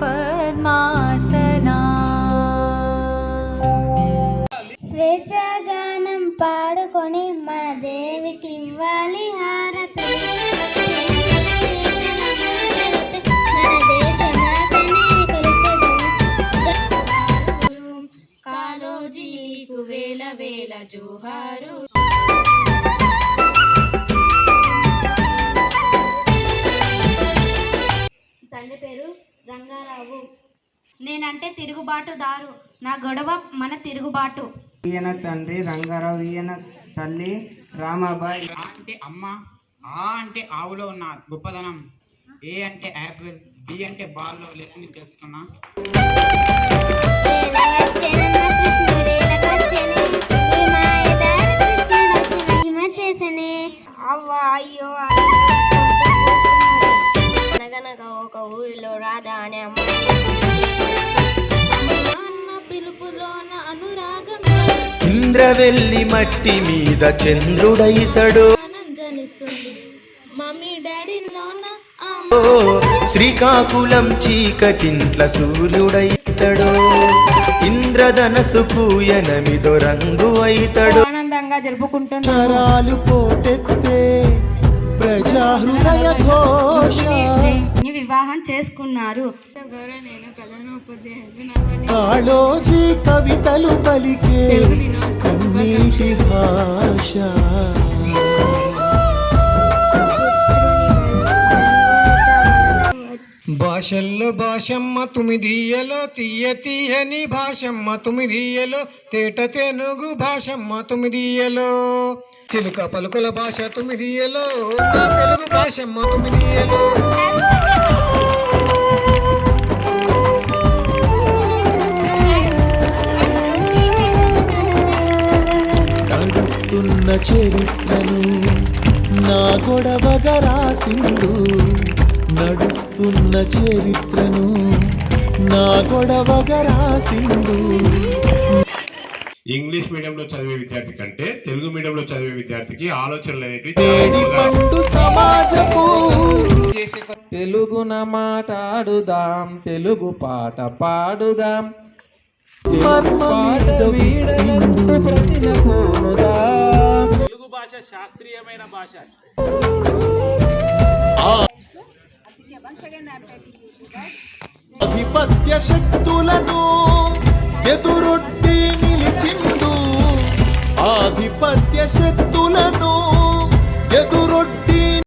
పద్మాసనా. స్వేచ్ఛాగానం పాడుకొని మన దేవికి ఇవ్వాలి హారతి. కాలోజీకు వేల వేల జోహారు. నేనంటే తిరుగుబాటుదారు నా గొడవ మన తిరుగుబాటు. ఈయన తండ్రి రంగారావు ఈయన తల్లి రామాబాయి. ఆ అంటే అమ్మ ఆ అంటే ఆవులో ఉన్న గొప్పదనం. ఏ అంటే యాపిల్ బి అంటే బాల్లో లేదని తెలుసుకున్నా. అవ్వ అయ్యో అనగనగా ఒక ఊరిలో రాధా అనే అమ్మాయి ఇంద్రవెల్లి మట్టి మీద చంద్రుడైతడు. శ్రీకాకుళం చీకటింట్ల సూర్యుడైతడు. ఇంద్రధనసు పూయనమిదో రంగు అయితడు. ఆనందంగా జరుపుకుంటున్నాం. నరాలు పోటెత్తే ప్రజా హృదయ ఘోష. వివాహం చేసుకున్నారు. కాళోజీ కవితలు పలికే కన్నీటి భాష. భాషల్లో భాషమ్మ తుమిదియలో తీయ తీయని భాషమ్మ తుమిదియలో తేట తెనుగు భాషమ్మ తుమిదియలో. చిలుక పలుకుల భాష తుమిదియలో తెలుగు భాషమ్మ తుమిదియలో. నడుస్తున్న చరిత్రను. నా గొడవగా రాసిండు నడుస్తున్న చరిత్రను. నా గొడవగా రాసిండు ఇంగ్లీష్ మీడియంలో చదివే విద్యార్థి కంటే తెలుగు మీడియంలో చదివే విద్యార్థికి ఆలోచనలు అనేవి తెలుగున మాట్లాడుదాం తెలుగు పాట పాడుదాం. మీద విప్పిండు. భాష శాస్త్రీయమైన భాష. ఆధిపత్య శక్తులను ఎదురొట్టి నిలిచిండు. ఆధిపత్య శక్తు